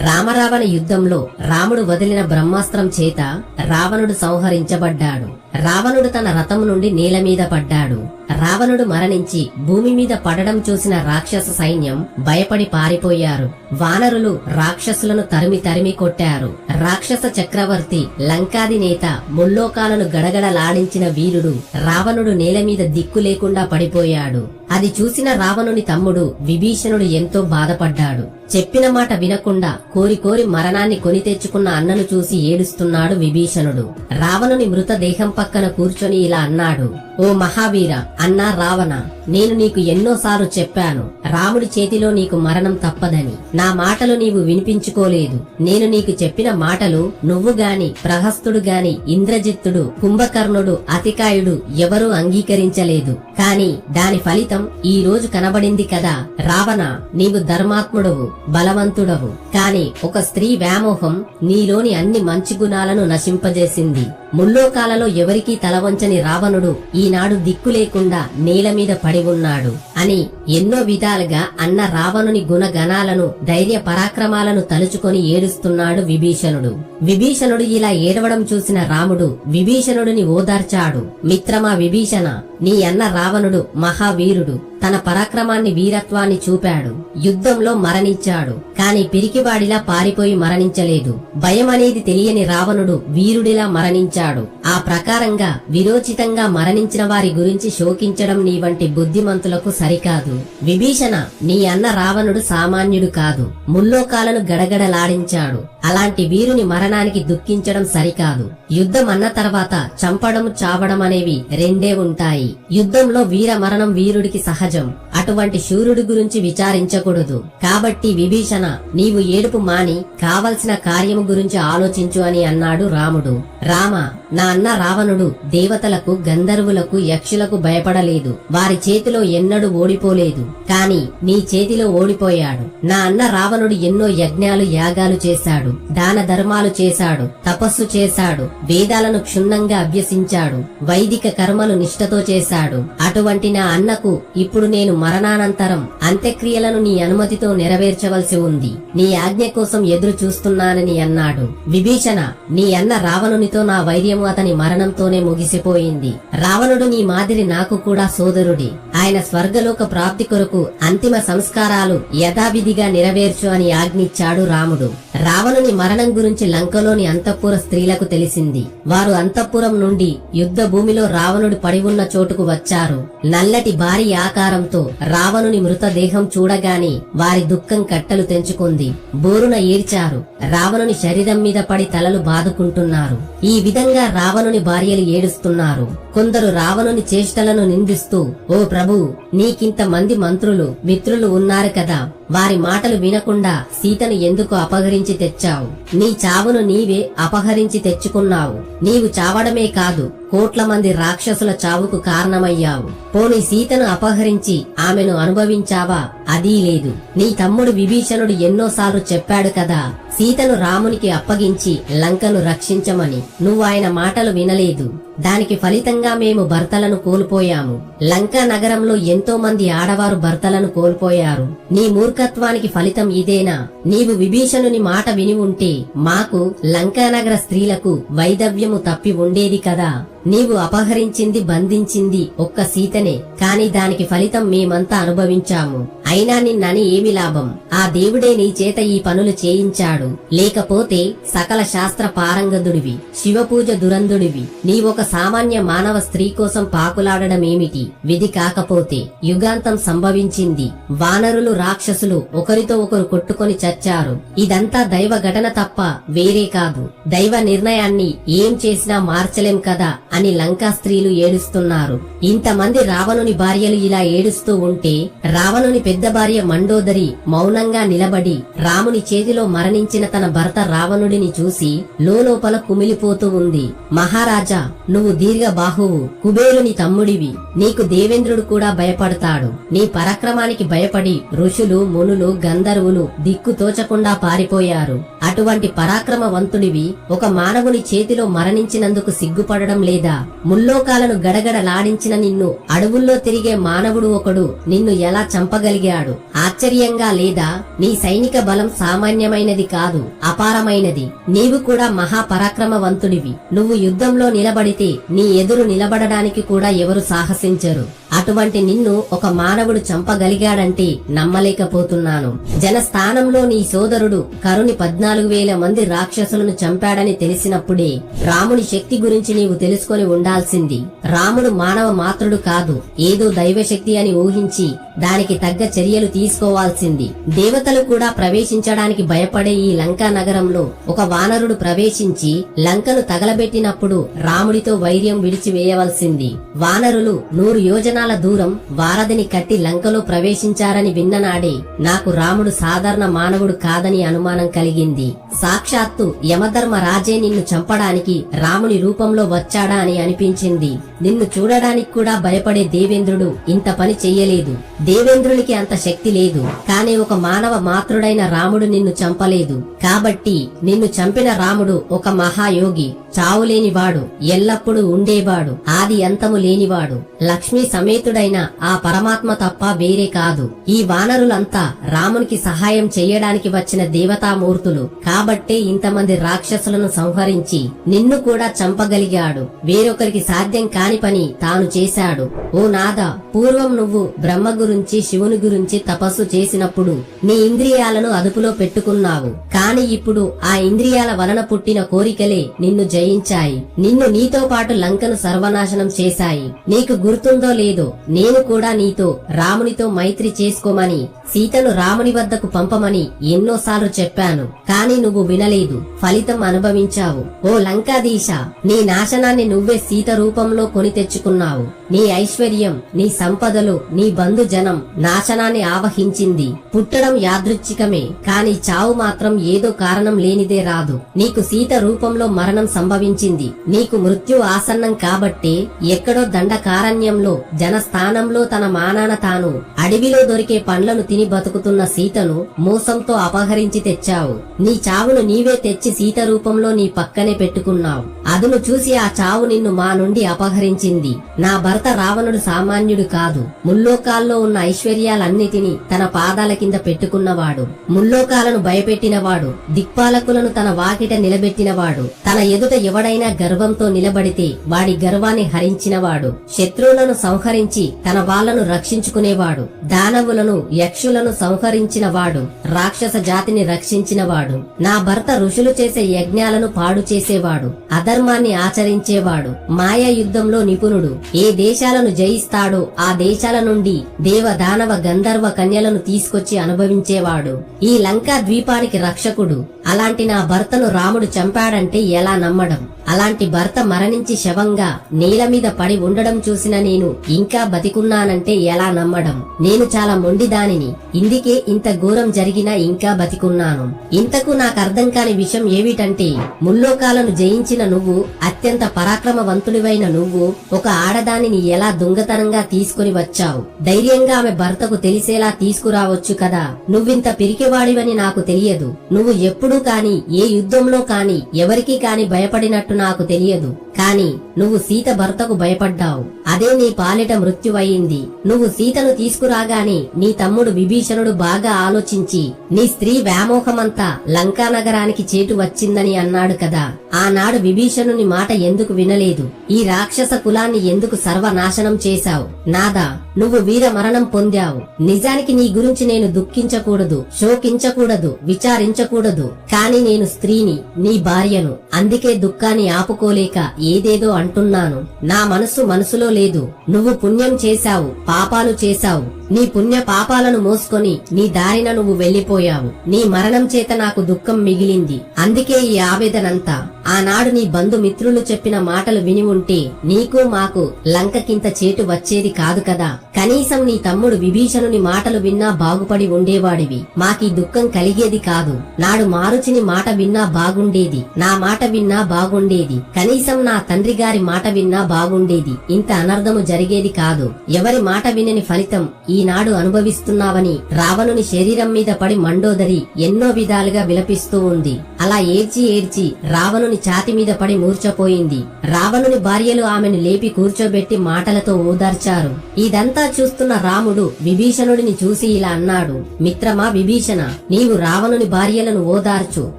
రామరావణ యుద్ధంలో రాముడు వదిలిన బ్రహ్మాస్త్రం చేత రావణుడు సంహరించబడ్డాడు. రావణుడు తన రథం నుండి నేల మీద పడ్డాడు. రావణుడు మరణించి భూమి మీద పడడం చూసిన రాక్షస సైన్యం భయపడి పారిపోయారు. వానరులు రాక్షసులను తరిమి తరిమి కొట్టారు. రాక్షస చక్రవర్తి లంకాధినేత ముల్లోకాలను గడగడలాడించిన వీరుడు రావణుడు నేల మీద దిక్కు లేకుండా పడిపోయాడు. అది చూసిన రావణుని తమ్ముడు విభీషణుడు ఎంతో బాధపడ్డాడు. చెప్పిన మాట వినకుండా కోరి కోరి మరణాన్ని కొని తెచ్చుకున్న అన్నను చూసి ఏడుస్తున్నాడు విభీషణుడు. రావణుని మృతదేహం పక్కన కూర్చొని ఇలా అన్నాడు. ఓ మహావీర అన్నా రావణ నేను నీకు ఎన్నోసార్లు చెప్పాను రాముడి చేతిలో నీకు మరణం తప్పదని. నా మాటలు నీవు వినిపించుకోలేదు. నేను నీకు చెప్పిన మాటలు నువ్వు గాని ప్రహస్తుడు గాని ఇంద్రజిత్తుడు కుంభకర్ణుడు అతికాయుడు ఎవరూ అంగీకరించలేదు. కాని దాని ఫలితం ఈ రోజు కనబడింది కదా. రావణ నీవు ధర్మాత్ముడవు బలవంతుడవు. కాని ఒక స్త్రీ వ్యామోహం నీలోని అన్ని మంచి గుణాలను నశింపజేసింది. ముల్లోకాలలో ఎవరికీ తలవంచని రావణుడు ఈ ఈనాడు దిక్కు లేకుండా నేల మీద పడి ఉన్నాడు అని ఎన్నో విధాలుగా అన్న రావణుని గుణగణాలను ధైర్య పరాక్రమాలను తలుచుకొని ఏడుస్తున్నాడు విభీషణుడు. విభీషణుడు ఇలా ఏడవడం చూసిన రాముడు విభీషణుడిని ఓదార్చాడు. మిత్రమా విభీషణ నీ అన్న రావణుడు మహావీరుడు. తన పరాక్రమాన్ని వీరత్వాన్ని చూపాడు. యుద్ధంలో మరణించాడు. కాని పిరికివాడిలా పారిపోయి మరణించలేదు. భయం అనేది తెలియని రావణుడు వీరుడిలా మరణించాడు. ఆ ప్రకారంగా విరోచితంగా మరణించిన వారి గురించి శోకించడం నీ వంటి బుద్ధిమంతులకు సరికాదు. విభీషణ నీ అన్న రావణుడు సామాన్యుడు కాదు. ముల్లోకాలను గడగడలాడించాడు. అలాంటి వీరుని మరణానికి దుఃఖించడం సరికాదు. యుద్ధం అన్న తర్వాత చంపడం చావడం అనేవి రెండే ఉంటాయి. యుద్ధంలో వీర మరణం వీరుడికి సహజం. అటువంటి శూరుడి గురించి విచారించకూడదు. కాబట్టి విభీషణ నీవు ఏడుపు మాని కావలసిన కార్యము గురించి ఆలోచించు అని అన్నాడు రాముడు. రామ నా అన్న రావణుడు దేవతలకు గంధర్వులకు యక్షులకు భయపడలేదు. వారి చేతిలో ఎన్నడూ ఓడిపోలేదు. కాని నీ చేతిలో ఓడిపోయాడు. నా అన్న రావణుడు ఎన్నో యజ్ఞాలు యాగాలు చేశాడు. దాన ధర్మాలు చేశాడు. తపస్సు చేశాడు. వేదాలను క్షుణ్ణంగా అభ్యసించాడు. వైదిక కర్మలు నిష్ఠతో చేశాడు. అటువంటి నా అన్నకు ఇప్పుడు నేను మరణానంతరం అంత్యక్రియలను నీ అనుమతితో నెరవేర్చవలసి ఉంది. నీ ఆజ్ఞ కోసం ఎదురు చూస్తున్నానని అన్నాడు. విభీషణ నీ అన్న రావణునితో నా వైర్యము అతని మరణంతోనే ముగిసిపోయింది. రావణుడు నీ మాదిరి నాకు కూడా సోదరుడి. ఆయన స్వర్గలోక ప్రాప్తి కొరకు అంతిమ సంస్కారాలు యథావిధిగా నెరవేర్చు అని ఆజ్ఞిచ్చాడు రాముడు. రావణుని మరణం గురించి లంకలోని అంతఃపుర స్త్రీలకు తెలిసింది. వారు అంతఃపురం నుండి యుద్ధ భూమిలో రావణుడు పడి ఉన్న చోటుకు వచ్చారు. నల్లటి భారీ ఆకారంతో రావణుని మృతదేహం చూడగానే వారి దుఃఖం కట్టలు తెంచుకుంది. బోరున ఏడ్చారు. రావణుని శరీరం మీద పడి తలలు బాదుకుంటున్నారు. ఈ విధంగా రావణుని భార్యలు ఏడుస్తున్నారు. కొందరు రావణుని చేష్టలను నిందిస్తూ ఓ ప్రభు నీకింత మంది మంత్రులు మిత్రులు ఉన్నారు కదా. వారి మాటలు వినకుండా సీతను ఎందుకు అపహరించి తెచ్చావు? నీ చావును నీవే అపహరించి తెచ్చుకున్నావు. చావబోతున్నావు నీవు చావడమే కాదు. కోట్ల మంది రాక్షసుల చావుకు కారణమయ్యావు. పోని సీతను అపహరించి ఆమెను అనుభవించావా? అదీ లేదు. నీ తమ్ముడు విభీషణుడు ఎన్నోసార్లు చెప్పాడు కదా సీతను రామునికి అప్పగించి లంకను రక్షించమని. నువ్వు ఆయన మాటలు వినలేదు. దానికి ఫలితంగా మేము భర్తలను కోల్పోయాము. లంకా నగరంలో ఎంతో మంది ఆడవారు భర్తలను కోల్పోయారు. నీ మూర్ఖత్వానికి ఫలితం ఇదేనా? నీవు విభీషణుని మాట విని ఉంటే మాకు లంకానగర స్త్రీలకు వైదవ్యము తప్పి ఉండేది కదా. నీవు అపహరించింది బంధించింది ఒక్క సీతనే కాని దానికి ఫలితం మేమంతా అనుభవించాము. అయినా నిన్నని ఏమి లాభం? ఆ దేవుడే నీ చేత ఈ పనులు చేయించాడు. లేకపోతే సకల శాస్త్ర పారంగదుడివి శివపూజ దురందుడివి నీవొక సామాన్య మానవ స్త్రీ కోసం పాకులాడడమేమిటి? విధి కాకపోతే యుగాంతం సంభవించింది. వానరులు రాక్షసులు ఒకరితో ఒకరు కొట్టుకొని చచ్చారు. ఇదంతా దైవ ఘటన తప్ప వేరే కాదు. దైవ నిర్ణయాన్ని ఏం చేసినా మార్చలేం కదా అని లంకా స్త్రీలు ఏడుస్తున్నారు. ఇంతమంది రావణుని భార్యలు ఇలా ఏడుస్తూ ఉంటే రావణుని పెద్ద భార్య మండోదరి మౌనంగా నిలబడి రాముని చేతిలో మరణించిన తన భర్త రావణుడిని చూసి లోలోపల కుమిలిపోతూ ఉంది. మహారాజా నువ్వు దీర్ఘ బాహువు కుబేరుని తమ్ముడివి. నీకు దేవేంద్రుడు కూడా భయపడతాడు. నీ పరాక్రమానికి భయపడి ఋషులు మునులు గంధర్వులు దిక్కు తోచకుండా పారిపోయారు. అటువంటి పరాక్రమవంతుడివి ఒక మానవుని చేతిలో మరణించినందుకు సిగ్గుపడడం లేదా ముల్లోకాలను గడగడలాడించిన నిన్ను అడవుల్లో తిరిగే మానవుడు ఒకడు నిన్ను ఎలా చంపగలిగాడు? అడిగాడు. ఆశ్చర్యంగా లేదా నీ సైనిక బలం సామాన్యమైనది కాదు అపారమైనది. నీవు కూడా మహాపరాక్రమవంతుడివి. నువ్వు యుద్ధంలో నిలబడితే నీ ఎదురు నిలబడడానికి కూడా ఎవరు సాహసించరు. అటువంటి నిన్ను ఒక మానవుడు చంపగలిగాడంటే నమ్మలేకపోతున్నాను. జనస్థానంలో నీ సోదరుడు కరుని పద్నాలుగు వేల మంది రాక్షసులను చంపాడని తెలిసినప్పుడే రాముని శక్తి గురించి నీవు తెలుసుకొని ఉండాల్సింది. రాముడు మానవ మాత్రుడు కాదు ఏదో దైవశక్తి అని ఊహించి దానికి తగ్గ చర్యలు తీసుకోవాల్సింది. దేవతలు కూడా ప్రవేశించడానికి భయపడే ఈ లంకా నగరంలో ఒక వానరుడు ప్రవేశించి లంకను తగలబెట్టినప్పుడు రాముడితో వైర్యం విడిచివేయవలసింది. వానరులు నూరు యోజనాల దూరం వారధిని కట్టి లంకలో ప్రవేశించారని విన్ననాడే నాకు రాముడు సాధారణ మానవుడు కాదని అనుమానం కలిగింది. సాక్షాత్తు యమధర్మ రాజే నిన్ను చంపడానికి రాముని రూపంలో వచ్చాడా అని అనిపించింది. నిన్ను చూడడానికి కూడా భయపడే దేవేంద్రుడు ఇంత పని చెయ్యలేదు. దేవేంద్రునికి అంత శక్తి లేదు. కానీ ఒక మానవ మాతృడైన రాముడు నిన్ను చంపలేదు. కాబట్టి నిన్ను చంపిన రాముడు ఒక మహాయోగి చావులేనివాడు ఎల్లప్పుడూ ఉండేవాడు ఆది అంతము లేనివాడు. లక్ష్మీ సమేతుడైన ఆ పరమాత్మ తప్ప వేరే కాదు. ఈ వానరులంతా రామునికి సహాయం చెయ్యడానికి వచ్చిన దేవతామూర్తులు. కాబట్టే ఇంతమంది రాక్షసులను సంహరించి నిన్ను కూడా చంపగలిగాడు. వేరొకరికి సాధ్యం కాని పని తాను చేశాడు. ఓ నాద పూర్వం నువ్వు బ్రహ్మ గురించి శివుని గురించి తపస్సు చేసినప్పుడు నీ ఇంద్రియాలను అదుపులో పెట్టుకున్నావు. కాని ఇప్పుడు ఆ ఇంద్రియాల వలన పుట్టిన కోరికలే నిన్ను జయించాయి. నిన్ను నీతో పాటు లంకను సర్వనాశనం చేశాయి. నీకు గుర్తుందో లేదో నేను కూడా నీతో రామునితో మైత్రి చేసుకోమని సీతను రాముని వద్దకు పంపమని ఎన్నోసార్లు చెప్పాను. కాని నువ్వు వినలేదు. ఫలితం అనుభవించావు. ఓ లంకాదీశ నీ నాశనాన్ని నువ్వే సీత రూపంలో కొని తెచ్చుకున్నావు. నీ ఐశ్వర్యం నీ సంపదలు నీ బంధుజనం నాశనాన్ని ఆవహించింది. పుట్టడం యాదృచ్ఛికమే కాని చావు మాత్రం ఏదో కారణం లేనిదే రాదు. నీకు సీత రూపంలో మరణం సంభవించింది. నీకు మృత్యు ఆసన్నం కాబట్టే ఎక్కడో దండకారణ్యంలో జనస్థానంలో తన మానాన తాను అడవిలో దొరికే పండ్లను తిని బతుకుతున్న సీతను మోసంతో అపహరించి తెచ్చావు. నీ చావును నీవే తెచ్చి సీత రూపంలో నీ పక్కనే పెట్టుకున్నావు. అదును చూసి ఆ చావు నిన్ను మా నుండి అపహరించింది. నా భర్త రావణుడు సామాన్యుడు కాదు. ముల్లోకాల్లో ఉన్న ఐశ్వర్యాలన్నిటినీ తన పాదాల కింద పెట్టుకున్నవాడు. ముల్లోకాలను భయపెట్టినవాడు. దిక్పాలకులను తన వాకిట నిలబెట్టినవాడు. తన ఎదుట ఎవడైనా గర్వంతో నిలబడితే వాడి గర్వాన్ని హరించినవాడు. శత్రువులను సంహరించి తన వాళ్ళను రక్షించుకునేవాడు. దానవులను యక్షులను సంహరించిన వాడు రాక్షస జాతిని రక్షించినవాడు. నా భర్త ఋషులు చేసే యజ్ఞాలను పాడు చేసేవాడు. అధర్మాన్ని ఆచరించేవాడు. మాయా యుద్ధంలో నిపుణుడు. ఏ దేశాలను జయిస్తాడో ఆ దేశాల నుండి దేవ దానవ గంధర్వ కన్యలను తీసుకొచ్చి అనుభవించేవాడు. ఈ లంకా ద్వీపానికి రక్షకుడు. అలాంటి నా భర్తను రాముడు చంపాడంటే ఎలా నమ్మడం? అలాంటి భర్త మరణించి శవంగా నేల మీద పడి ఉండడం చూసిన నేను ఇంకా బతికున్నానంటే ఎలా నమ్మడం? నేను చాలా మొండిదానిని. ఇందుకే ఇంత ఘోరం జరిగినా ఇంకా బతికున్నాను. ఇంతకు నాకు అర్థం కాని విషయం ఏమిటంటే ముల్లోకాలను జయించిన నువ్వు అత్యంత పరాక్రమవంతుడివైన నువ్వు ఒక ఆడదానిని ఎలా దొంగతనంగా తీసుకుని వచ్చావు? ధైర్యంగా ఆమె భర్తకు తెలిసేలా తీసుకురావచ్చు కదా? నువ్వింత పిరికివాడివని నాకు తెలియదు. నువ్వు ఎప్పుడూ కాని ఏ యుద్ధంలో కాని ఎవరికీ కాని భయపడినట్టు నాకు తెలియదు. కాని నువ్వు సీత భర్తకు భయపడ్డావు. అదే నీ పాలిట మృత్యువయింది నువ్వు సీతను తీసుకురాగానే నీ తమ్ముడు విభీషణుడు బాగా ఆలోచించి నీ స్త్రీ వ్యామోహమంతా లంకా నగరానికి చేటు వచ్చిందని అన్నాడు కదా. ఆనాడు విభీషణుని మాట ఎందుకు వినలేదు? ఈ రాక్షస కులాన్ని ఎందుకు సర్వనాశనం చేశావు? నాదా నువ్వు వీర మరణం పొందావు. నిజానికి నీ గురించి నేను దుఃఖించకూడదు శోకించకూడదు విచారించకూడదు. కాని నేను స్త్రీని నీ భార్యను అందుకే దుఃఖాన్ని ఆపుకోలేక ఏదేదో అంటున్నాను. నా మనసు మనసులో లేదు. నువ్వు పుణ్యం చేశావు పాపాలు చేశావు. నీ పుణ్య పాపాలను మోసుకొని నీ దారిన నువ్వు వెళ్ళిపోయావు నీ మరణం చేత నాకు దుఃఖం మిగిలింది. అందుకే ఈ ఆవేదనంతా ఆనాడు నీ బంధుమిత్రులు చెప్పిన మాటలు విని ఉంటే నీకు మాకు లంకకింత చేటు వచ్చేది కాదు కదా. కనీసం నీ తమ్ముడు విభీషణుని మాటలు విన్నా బాగుపడి ఉండేవాడివి. మాకీ దుఃఖం కలిగేది కాదు. నాడు మారుచిని మాట విన్నా బాగుండేది. నా మాట విన్నా బాగుండేది. కనీసం నా తండ్రి గారి మాట విన్నా బాగుండేది. ఇంత అనర్థము జరిగేది కాదు. ఎవరి మాట వినని ఫలితం ఈనాడు అనుభవిస్తున్నావని రావణుని శరీరం మీద పడి మండోదరి ఎన్నో విధాలుగా విలపిస్తూ ఉంది. అలా ఏడ్చి ఏడ్చి రావణుని ఛాతి మీద పడి మూర్చపోయింది రావణుని భార్యలు ఆమెను లేపి కూర్చోబెట్టి మాటలతో ఓదార్చారు ఇదంతా చూస్తున్న రాముడు విభీషణుడిని చూసి ఇలా అన్నాడు. మిత్రమా విభీషణ నీవు రావణుని భార్యలను ఓదార్చు.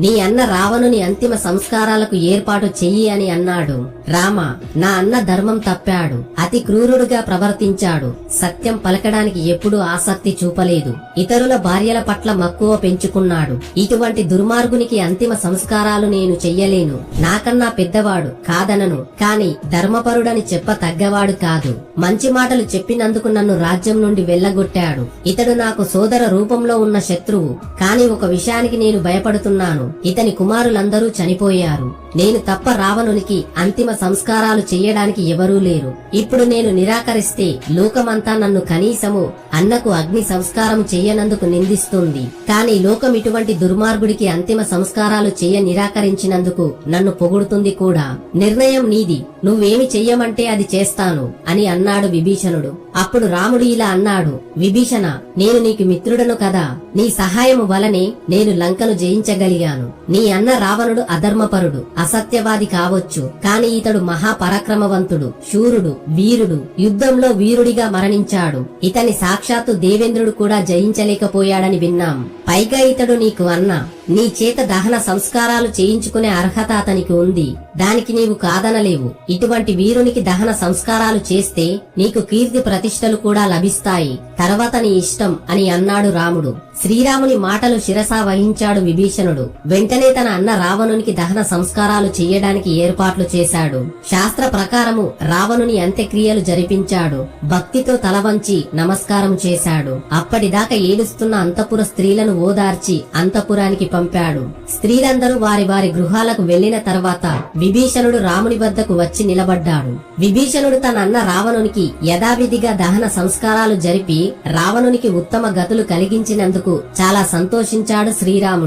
నీ అన్న రావణుని అంతిమ సంస్కారాలకు ఏర్పాటు చెయ్యి అని అన్నాడు. రామ నా అన్న ధర్మం తప్పాడు. అతి క్రూరుడుగా ప్రవర్తించాడు. సత్యం పలకడానికి ఎప్పుడూ ఆసక్తి చూపలేదు. ఇతరుల భార్యల పట్ల మక్కువ పెంచుకున్నాడు. ఇటువంటి దుర్మార్గునికి అంతిమ సంస్కారాలు నేను చెయ్యలేను. నాకన్నా పెద్దవాడు కాదనను కాని ధర్మపరుడని చెప్ప తగ్గవాడు కాదు. మంచి మాటలు చెప్పినందుకు నన్ను రాజ్యం నుండి వెళ్ళగొట్టాడు. ఇతడు నాకు సోదర రూపంలో ఉన్న శత్రువు కాని ఒక విషయానికి నేను భయపడుతున్నాను. ఇతని కుమారులందరూ చనిపోయారు. నేను తప్ప రావణునికి అంతిమ సంస్కారాలు చెయ్యడానికి ఎవరూ లేరు. ఇప్పుడు నేను నిరాకరిస్తే లోకమంతా నన్ను కనీసము అన్నకు అగ్ని సంస్కారం చేయనందుకు నిందిస్తుంది. కాని లోకం ఇటువంటి దుర్మార్గుడికి అంతిమ సంస్కారాలు చేయ నిరాకరించినందుకు నన్ను పొగుడుతుంది కూడా. నిర్ణయం నీది. నువ్వేమి చెయ్యమంటే అది చేస్తాను అని అన్నాడు విభీషణుడు. అప్పుడు రాముడు ఇలా అన్నాడు. విభీషణ నేను నీకు మిత్రుడను కదా. నీ సహాయము వలనే నేను లంకను జయించగలిగాను. నీ అన్న రావణుడు అధర్మపరుడు అసత్యవాది కావచ్చు. కాని ఇతడు మహాపరాక్రమవంతుడు శూరుడు వీరుడు. యుద్ధంలో వీరుడిగా మరణించాడు. ఇతని సాక్షాత్తు దేవేంద్రుడు కూడా జయించలేకపోయాడని విన్నాం. పైగా ఇతడు నీకు అన్న. నీ చేత దహన సంస్కారాలు చేయించుకునే అర్హత అతనికి ఉంది. దానికి నీవు కాదనలేవు. ఇటువంటి వీరునికి దహన సంస్కారాలు చేస్తే నీకు కీర్తి ప్రతిష్టలు కూడా లభిస్తాయి. తర్వాత నీ ఇష్టం అని అన్నాడు రాముడు. శ్రీరాముని మాటలు శిరసా వహించాడు విభీషణుడు. వెంటనే తన అన్న రావణునికి దహన సంస్కారాలు చేయడానికి ఏర్పాట్లు చేశాడు. శాస్త్ర ప్రకారము రావణుని అంత్యక్రియలు జరిపించాడు. భక్తితో తల వంచి నమస్కారం చేశాడు. అప్పటిదాకా ఏడుస్తున్న అంతపుర స్త్రీలను ఓదార్చి అంతపురానికి పంపాడు. స్త్రీలందరూ వారి వారి గృహాలకు వెళ్ళిన తర్వాత విభీషణుడు రాముని వద్దకు వచ్చి నిలబడ్డాడు. విభీషణుడు తన అన్న రావణునికి యథావిధిగా దహన సంస్కారాలు జరిపి రావణునికి ఉత్తమ గతులు కలిగించినందుకు చాలా సంతోషించాడు శ్రీరాముడు.